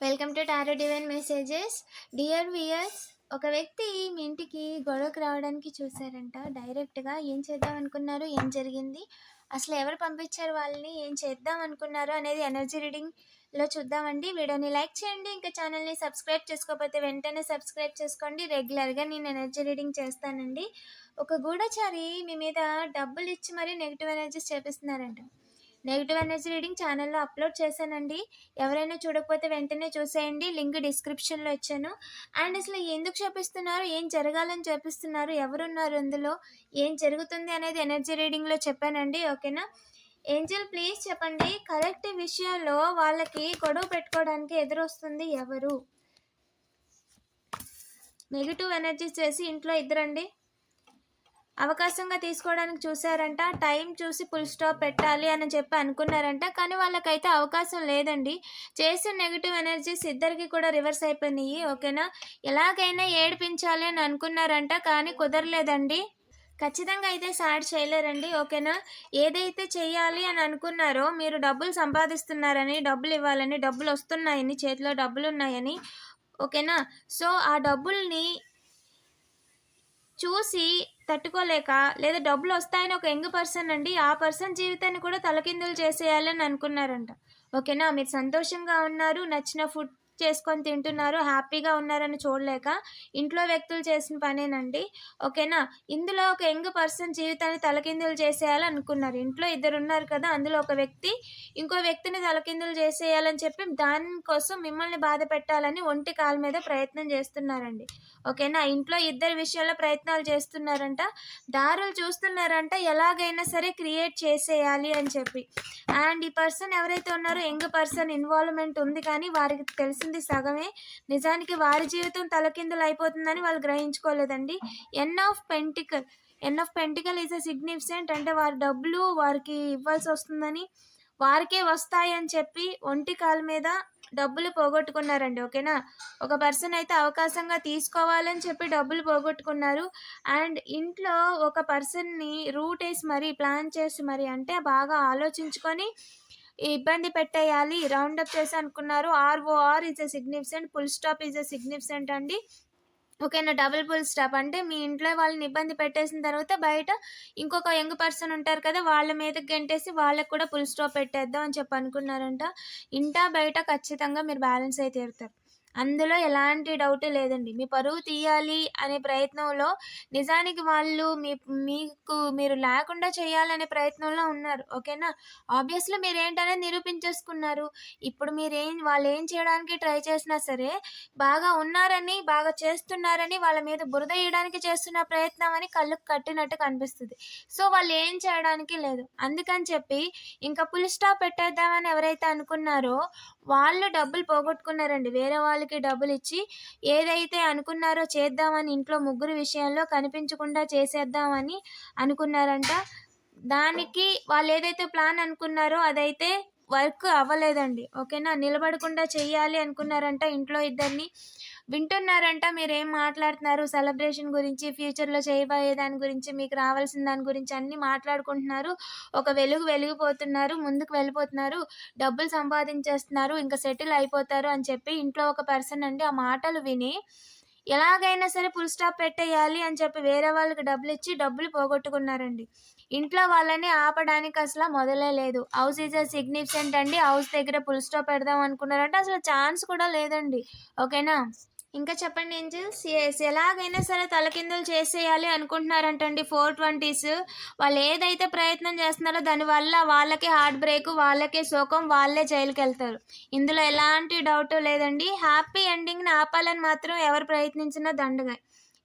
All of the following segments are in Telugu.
Welcome to tarot divine messages dear viewers ఒక వ్యక్తి మీ ఇంటికి గొడవకు రావడానికి చూశారంట. డైరెక్ట్గా ఏం చేద్దాం అనుకున్నారు? ఏం జరిగింది? అసలు ఎవరు పంపించారు వాళ్ళని? ఏం చేద్దాం అనుకున్నారు? అనేది ఎనర్జీ రీడింగ్లో చూద్దామండి. వీడియోని లైక్ చేయండి. ఇంకా ఛానల్ని సబ్స్క్రైబ్ చేసుకోకపోతే వెంటనే సబ్స్క్రైబ్ చేసుకోండి. రెగ్యులర్గా నేను ఎనర్జీ రీడింగ్ చేస్తానండి. ఒక గూఢచారి మీ మీద డబ్బులు ఇచ్చి మరీ నెగిటివ్ ఎనర్జీస్ చేపిస్తున్నారంట. నెగిటివ్ ఎనర్జీ రీడింగ్ ఛానల్లో అప్లోడ్ చేశానండి. ఎవరైనా చూడకపోతే వెంటనే చూసేయండి. లింక్ డిస్క్రిప్షన్లో ఇచ్చాను. అండ్ అసలు ఎందుకు చూపిస్తున్నారు? ఏం జరగాలని చూపిస్తున్నారు? ఎవరున్నారు అందులో ఏం జరుగుతుంది అనేది ఎనర్జీ రీడింగ్లో చెప్పానండి. ఓకేనా ఏంజల్ ప్లీజ్ చెప్పండి. కరెక్ట్ విషయంలో వాళ్ళకి గొడవ పెట్టుకోవడానికి ఎదురొస్తుంది ఎవరు? నెగిటివ్ ఎనర్జీస్ చేసి ఇంట్లో ఇద్దరండి. అవకాశంగా తీసుకోవడానికి చూసారంట టైం చూసి ఫుల్ స్టాప్ పెట్టాలి అని చెప్పి అనుకున్నారంట. కానీ వాళ్ళకైతే అవకాశం లేదండి. చేసిన నెగిటివ్ ఎనర్జీస్ ఇద్దరికి కూడా రివర్స్ అయిపోయినాయి. ఓకేనా? ఎలాగైనా ఏడిపించాలి అని అనుకున్నారంట కానీ కుదరలేదండి. ఖచ్చితంగా అయితే సాడ్ చేయలేరండి. ఓకేనా? ఏదైతే చేయాలి అని అనుకున్నారో మీరు డబ్బులు సంపాదిస్తున్నారని డబ్బులు ఇవ్వాలని డబ్బులు వస్తున్నాయని చేతిలో డబ్బులు ఉన్నాయని ఓకేనా? సో ఆ డబ్బుల్ని చూసి తట్టుకోలేక లేదా డబ్బులు వస్తాయని ఒక యంగ్ పర్సన్ అండి ఆ పర్సన్ జీవితాన్ని కూడా తలకిందులు చేసేయాలని అనుకున్నారంట. ఓకేనా? మీరు సంతోషంగా ఉన్నారు నచ్చిన ఫుడ్ చేసుకొని తింటున్నారు హ్యాపీగా ఉన్నారని చూడలేక ఇంట్లో వ్యక్తులు చేసిన పనేనండి. ఓకేనా? ఇందులో ఒక యంగ్ పర్సన్ జీవితాన్ని తలకిందులు చేసేయాలనుకున్నారు ఇంట్లో ఇద్దరు ఉన్నారు కదా అందులో ఒక వ్యక్తి ఇంకో వ్యక్తిని తలకిందులు చేసేయాలని చెప్పి దానికోసం మిమ్మల్ని బాధ పెట్టాలని ఒంటి కాలు మీద ప్రయత్నం చేస్తున్నారండి. ఓకేనా? ఇంట్లో ఇద్దరు విషయాల్లో ప్రయత్నాలు చేస్తున్నారంట. దారులు చూస్తున్నారంట. ఎలాగైనా సరే క్రియేట్ చేసేయాలి అని చెప్పి. అండ్ ఈ పర్సన్ ఎవరైతే ఉన్నారో యంగ్ పర్సన్ ఇన్వాల్వ్మెంట్ ఉంది కానీ వారికి తెలిసింది సగమే. నిజానికి వారి జీవితం తలకిందులు అయిపోతుందని వాళ్ళు గ్రహించుకోలేదండి. N of pentacle N of pentacle is a significant అంటే వారి డబ్బులు వారికి ఇవ్వాల్సి వస్తుందని వారికే వస్తాయి అని చెప్పి ఒంటి కాలు మీద డబ్బులు పోగొట్టుకున్నారండి ఓకేనా? ఒక పర్సన్ అయితే అవకాశంగా తీసుకోవాలని చెప్పి డబ్బులు పోగొట్టుకున్నారు. అండ్ ఇంట్లో ఒక పర్సన్ని రూట్ వేసి మరీ ప్లాన్ చేసి మరి అంటే బాగా ఆలోచించుకొని ఇబ్బంది పెట్టేయాలి. రౌండ్ అప్ చేసి అనుకున్నారు. ROR is a significant full stop is a significant అండి. ఓకేనా? డబుల్ ఫుల్ స్టాప్ అంటే మీ ఇంట్లో వాళ్ళని ఇబ్బంది పెట్టేసిన తర్వాత బయట ఇంకొక యంగ్ పర్సన్ ఉంటారు కదా వాళ్ళ మీదకి గంటేసి వాళ్ళకి కూడా ఫుల్ స్టాప్ పెట్టేద్దాం అని చెప్పి అనుకున్నారంట. ఇంటా బయట ఖచ్చితంగా మీరు బ్యాలెన్స్ అయితే తీరుతారు. అందులో ఎలాంటి డౌట్ లేదండి. మీ పరువు తీయాలి అనే ప్రయత్నంలో నిజానికి వాళ్ళు మీ మీకు మీరు లేకుండా చేయాలనే ప్రయత్నంలో ఉన్నారు. ఓకేనా? ఆబ్వియస్లీ మీరు ఏంటనేది నిరూపించేసుకున్నారు. ఇప్పుడు మీరేం వాళ్ళు ఏం చేయడానికి ట్రై చేసినా సరే బాగా ఉన్నారని బాగా చేస్తున్నారని వాళ్ళ మీద బురద వేయడానికి చేస్తున్న ప్రయత్నం అని కళ్ళకు కట్టినట్టు కనిపిస్తుంది. సో వాళ్ళు ఏం చేయడానికి లేదు. అందుకని చెప్పి ఇంకా పుల్ స్టాప్ పెట్టేద్దామని ఎవరైతే అనుకున్నారో వాళ్ళు డబ్బులు పోగొట్టుకున్నారండి. వేరే వాళ్ళు వాళ్ళకి డబ్బులు ఇచ్చి ఏదైతే అనుకున్నారో చేద్దామని ఇంట్లో ముగ్గురు విషయంలో కనిపించకుండా చేసేద్దామని అనుకున్నారంట. దానికి వాళ్ళు ఏదైతే ప్లాన్ అనుకున్నారో అదైతే వర్క్ అవ్వలేదండి. ఓకేనా? నిలబడకుండా చేయాలి అనుకున్నారంట ఇంట్లో ఇద్దరిని. వింటున్నారంట మీరు ఏం మాట్లాడుతున్నారు? సెలబ్రేషన్ గురించి ఫ్యూచర్లో చేయబోయే దాని గురించి మీకు రావాల్సిన దాని గురించి అన్నీ మాట్లాడుకుంటున్నారు. ఒక వెలుగు వెలిగిపోతున్నారు ముందుకు వెళ్ళిపోతున్నారు డబ్బులు సంపాదించేస్తున్నారు ఇంకా సెటిల్ అయిపోతారు అని చెప్పి ఇంట్లో ఒక పర్సన్ అండి ఆ మాటలు విని ఎలాగైనా సరే ఫుల్ స్టాప్ పెట్టేయాలి అని చెప్పి వేరే వాళ్ళకి డబ్బులు ఇచ్చి డబ్బులు పోగొట్టుకున్నారండి. ఇంట్లో వాళ్ళని ఆపడానికి అసలు మొదలే లేదు. హౌస్ ఈజ్ అ సిగ్నిఫికెంట్ అండి. హౌస్ దగ్గర ఫుల్ స్టాప్ పెడదాం అనుకున్నారంటే అసలు ఛాన్స్ కూడా లేదండి. ఓకేనా? ఇంకా చెప్పండి ఏంజల్స్ ఎస్ ఎలాగైనా సరే తలకిందులు చేసేయాలి అనుకుంటున్నారంటండి ఫోర్ ట్వంటీస్. వాళ్ళు ఏదైతే ప్రయత్నం చేస్తున్నారో దానివల్ల వాళ్ళకే హార్ట్ బ్రేక్ వాళ్ళకే శోకం వాళ్ళే జైలుకి వెళ్తారు. ఇందులో ఎలాంటి డౌట్ లేదండి. హ్యాపీ ఎండింగ్ని ఆపాలని మాత్రం ఎవరు ప్రయత్నించినా దండగా.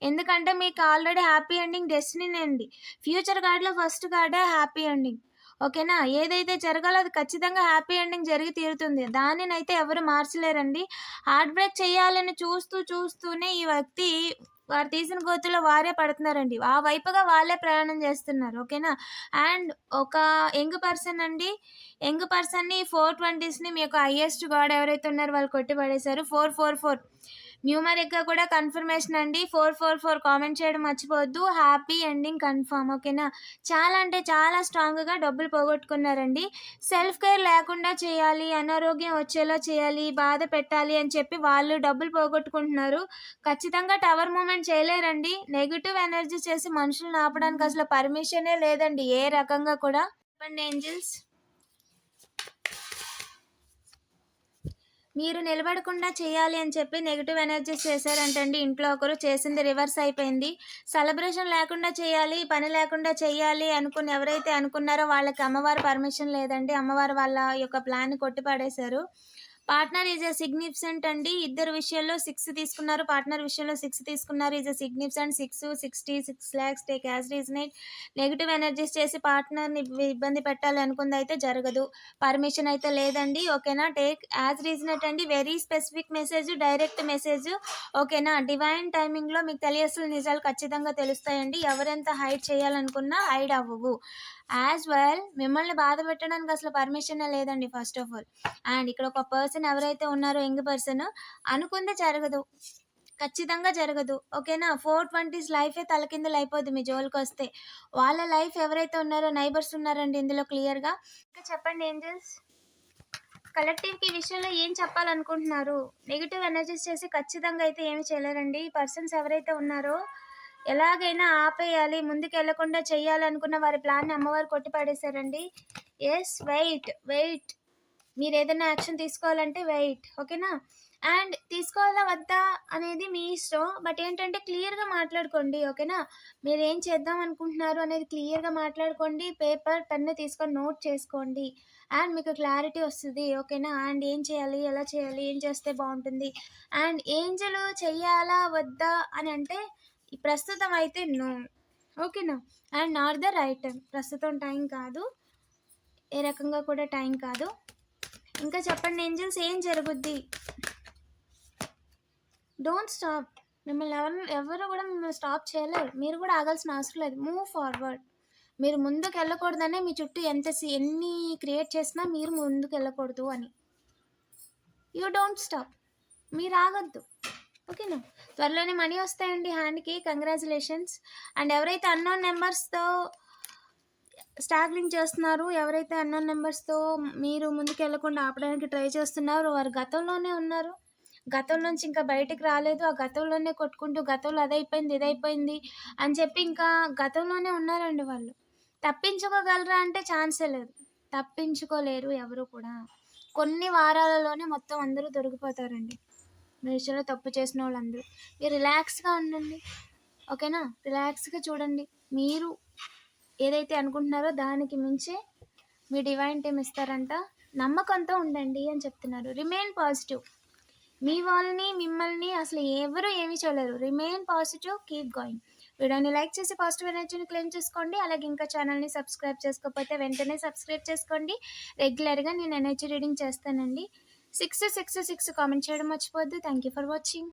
ఎందుకంటే మీకు ఆల్రెడీ హ్యాపీ ఎండింగ్ డెస్టినీ అండి. ఫ్యూచర్ కార్డ్లో ఫస్ట్ కార్డే హ్యాపీ ఎండింగ్. ఓకేనా? ఏదైతే జరగాలో అది ఖచ్చితంగా హ్యాపీ ఎండింగ్ జరిగి తీరుతుంది. దానినైతే ఎవరు మార్చలేరండి. హార్ట్ బ్రేక్ చేయాలని చూస్తూ చూస్తూనే ఈ వ్యక్తి వారు తీసిన గోతులో వారే పడుతున్నారండి. ఆ వైపుగా వాళ్ళే ప్రయాణం చేస్తున్నారు. ఓకేనా? అండ్ ఒక యంగ్ పర్సన్ అండి. యంగ్ పర్సన్ని ఫోర్ ట్వంటీస్ని మీ యొక్క హైయెస్ట్ గాడ్ ఎవరైతే ఉన్నారో వాళ్ళు కొట్టి పడేశారు ఫోర్ ఫోర్ ఫోర్. న్యూమరిక్గా కూడా కన్ఫర్మేషన్ అండి. ఫోర్ ఫోర్ ఫోర్ కామెంట్ చేయడం మర్చిపోవద్దు. హ్యాపీ ఎండింగ్ కన్ఫర్మ్ ఓకేనా? చాలా అంటే చాలా స్ట్రాంగ్గా డబ్బులు పోగొట్టుకున్నారండి. సెల్ఫ్ కేర్ లేకుండా చేయాలి అనారోగ్యం వచ్చేలా చేయాలి బాధ పెట్టాలి అని చెప్పి వాళ్ళు డబ్బులు పోగొట్టుకుంటున్నారు. ఖచ్చితంగా టవర్ మూమెంట్ చేయలేరండి. నెగిటివ్ ఎనర్జీ చేసి మనుషులను ఆపడానికి అసలు పర్మిషనే లేదండి. ఏ రకంగా కూడా. చెప్పండి ఏంజిల్స్ మీరు నిలబడకుండా చేయాలి అని చెప్పి నెగిటివ్ ఎనర్జీస్ చేశారంటండి. ఇంట్లో ఒకరు చేసింది రివర్స్ అయిపోయింది. సెలబ్రేషన్ లేకుండా చేయాలి పని లేకుండా చేయాలి అనుకుని ఎవరైతే అనుకున్నారో వాళ్ళకి అమ్మవారు పర్మిషన్ లేదండి. అమ్మవారు వాళ్ళ యొక్క ప్లాన్ కొట్టిపడేశారు. పార్ట్నర్ ఈజ్ ఎ సిగ్నిఫిసెంట్ అండి. ఇద్దరు విషయాల్లో సిక్స్ తీసుకున్నారు. పార్ట్నర్ విషయంలో సిక్స్ తీసుకున్నారు. Is a significant six sixty six lax take as resonate negative energies చేసి పార్ట్నర్ని ఇబ్బంది పెట్టాలి అనుకుంది అయితే జరగదు. పర్మిషన్ అయితే లేదండి. ఓకేనా? టేక్ యాజ్ రీజనేట్ అండి. Very specific message direct message. ఓకేనా? డివైన్ టైమింగ్లో మీకు తెలియాల్సిన నిజాలు ఖచ్చితంగా తెలుస్తాయండి. ఎవరెంత హైడ్ చేయాలనుకున్నా హైడ్ అవ్వవు. యాజ్ వెల్ మిమ్మల్ని బాధ పెట్టడానికి అసలు పర్మిషన్ లేదండి ఫస్ట్ ఆఫ్ ఆల్ అండ్ ఇక్కడ ఒక పర్సన్ ఎవరైతే ఉన్నారో యంగ్ పర్సన్ అనుకుందే జరగదు. ఖచ్చితంగా జరగదు. ఓకేనా ఫోర్ ట్వంటీస్ లైఫే తలకిందులు అయిపోద్ది మీ జోలికి వస్తే. వాళ్ళ లైఫ్ ఎవరైతే ఉన్నారో నైబర్స్ ఉన్నారండి ఇందులో క్లియర్గా ఇంకా చెప్పండి ఏంజల్స్ కలెక్టివ్కి విషయంలో ఏం చెప్పాలనుకుంటున్నారు? నెగిటివ్ ఎనర్జీస్ చేసి ఖచ్చితంగా అయితే ఏమి చేయలేరండి. ఈ పర్సన్స్ ఎవరైతే ఉన్నారో ఎలాగైనా ఆపేయాలి ముందుకు వెళ్ళకుండా చేయాలనుకున్న వారి ప్లాన్ని అమ్మవారు కొట్టి పడేశారండి ఎస్ వెయిట్ వెయిట్ మీరు ఏదైనా యాక్షన్ తీసుకోవాలంటే వెయిట్ ఓకేనా? అండ్ తీసుకోవాలా వద్దా అనేది మీ ఇష్టం. బట్ ఏంటంటే క్లియర్గా మాట్లాడుకోండి ఓకేనా? మీరు ఏం చేద్దాం అనుకుంటున్నారు అనేది క్లియర్గా మాట్లాడుకోండి పేపర్ పెన్ను తీసుకొని నోట్ చేసుకోండి. అండ్ మీకు క్లారిటీ వస్తుంది ఓకేనా? అండ్ ఏం చేయాలి ఎలా చేయాలి ఏం చేస్తే బాగుంటుంది? అండ్ ఏంజలు చెయ్యాలా వద్దా అని అంటే ప్రస్తుతం అయితే నో ఓకేనా and not the right time ప్రస్తుతం టైం కాదు. ఏ రకంగా కూడా టైం కాదు. ఇంకా చెప్పండి ఏంజల్స్ ఏం జరుగుద్ది? డోంట్ స్టాప్ మిమ్మల్ని ఎవరు ఎవరు కూడా మిమ్మల్ని స్టాప్ చేయలేరు. మీరు కూడా ఆగాల్సిన అవసరం లేదు. మూవ్ ఫార్వర్డ్ మీరు ముందుకు వెళ్ళకూడదనే మీ చుట్టూ ఎంత ఎన్ని క్రియేట్ చేసినా మీరు ముందుకు వెళ్ళకూడదు అని. యూ డోంట్ స్టాప్ మీరు ఆగద్దు. ఓకేనా? త్వరలోనే మనీ వస్తాయండి హ్యాండ్కి. కంగ్రాచులేషన్స్ అండ్ ఎవరైతే అన్నోన్ నెంబర్స్తో స్టాగ్లింగ్ చేస్తున్నారు ఎవరైతే అన్నోన్ నెంబర్స్తో మీరు ముందుకు వెళ్ళకుండా ఆపడానికి ట్రై చేస్తున్నారో వారు గతంలోనే ఉన్నారు. గతం నుంచి ఇంకా బయటికి రాలేదు. ఆ గతంలోనే కొట్టుకుంటూ గతంలో అదైపోయింది ఇదైపోయింది అని చెప్పి ఇంకా గతంలోనే ఉన్నారండి వాళ్ళు. తప్పించుకోగలరా అంటే ఛాన్సే లేదు. తప్పించుకోలేరు ఎవరు కూడా. కొన్ని వారాలలోనే మొత్తం అందరూ దొరికిపోతారండి. మీ విషయంలో తప్పు చేసిన వాళ్ళందరూ. మీరు రిలాక్స్గా ఉండండి. ఓకేనా? రిలాక్స్గా చూడండి. మీరు ఏదైతే అనుకుంటున్నారో దానికి మించే మీ డివైన్ టీమ్ ఇస్తారంట. నమ్మకంతో ఉండండి అని చెప్తున్నారు. Remain positive. మీ వాళ్ళని మిమ్మల్ని అసలు ఎవరు ఏమీ చేయలేరు. Remain positive keep going. వీడియోని లైక్ చేసి పాజిటివ్ ఎనర్జీని క్లెయిమ్ చేసుకోండి. అలాగే ఇంకా ఛానల్ని సబ్స్క్రైబ్ చేసుకోకపోతే వెంటనే సబ్స్క్రైబ్ చేసుకోండి. రెగ్యులర్గా నేను ఎనర్జీ రీడింగ్ చేస్తానండి. సిక్స్ సిక్స్ సిక్స్ కామెంట్ చేయడం మర్చిపోవద్దు. Thank you for watching